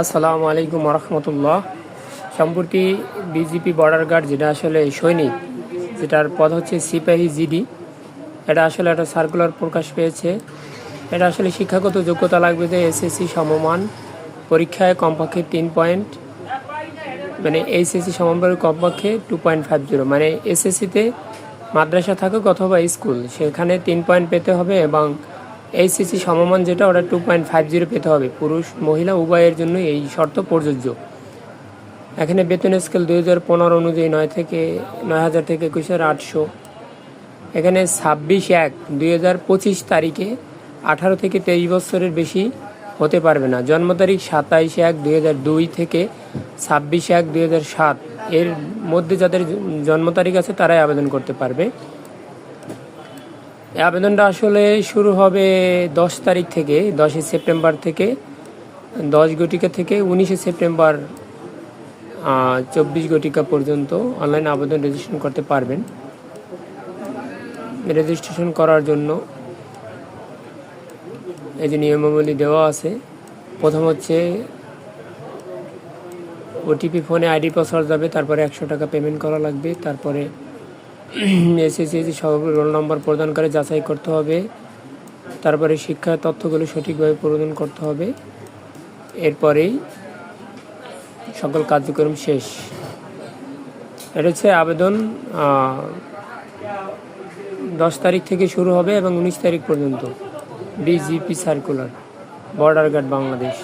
আসসালামু আলাইকুম রহমতুল্লাহ সম্প্রতি বিজেপি বর্ডার গার্ড, যেটা আসলে সৈনিক, যেটার পদ হচ্ছে সিপাহী জিডি, এটা আসলে একটা সার্কুলার প্রকাশ পেয়েছে। এটা আসলে শিক্ষাগত যোগ্যতা লাগবে যে এসএসসি সমমান পরীক্ষায় কমপক্ষে তিন পয়েন্ট মানে এইচএসসি সমমান কমপক্ষে টু পয়েন্ট ফাইভ জিরো মানে এসএসসিতে মাদ্রাসা থাকুক অথবা স্কুল, সেখানে তিন পয়েন্ট পেতে হবে এবং এইচএসসি সমমান যেটা, ওটা টু পয়েন্ট ফাইভ জিরো পেতে হবে। পুরুষ, মহিলা, উভয়ের জন্য এই শর্ত প্রযোজ্য। এখানে বেতন স্কেল দুই হাজার পনেরো অনুযায়ী নয় থেকে, নয় হাজার থেকে একুশ হাজার আটশো। এখানে ছাব্বিশ এক, দুই হাজার পঁচিশ তারিখে আঠারো থেকে তেইশ বছরের বেশি হতে পারবে না। জন্ম তারিখ সাতাইশ এক, দুই হাজার দুই থেকে ছাব্বিশ এক, দুই হাজার সাত। এর মধ্যে যাদের জন্ম তারিখ আছে, তারাই আবেদন করতে পারবে। এই আবেদনটা আসলে শুরু হবে দশ তারিখ থেকে, দশই সেপ্টেম্বর থেকে, দশ গটিকা থেকে উনিশে সেপ্টেম্বর চব্বিশ গটিকা পর্যন্ত অনলাইন আবেদন রেজিস্ট্রেশন করতে পারবেন। রেজিস্ট্রেশন করার জন্য এই যে নিয়মাবলী দেওয়া আছে, প্রথম হচ্ছে ওটিপি ফোনে আইডি পাসওয়ার্ড যাবে, তারপরে একশো টাকা পেমেন্ট করা লাগবে, তারপরে এসএসসি সব রোল নম্বর প্রদান করে যাচাই করতে হবে। তারপরে শিক্ষা তথ্যগুলো সঠিকভাবে প্রদান করতে হবে। এরপরেই সকল কার্যক্রম শেষ। এটা হচ্ছে আবেদন দশ তারিখ থেকে শুরু হবে এবং উনিশ তারিখ পর্যন্ত। DGP circular, border guard Bangladesh.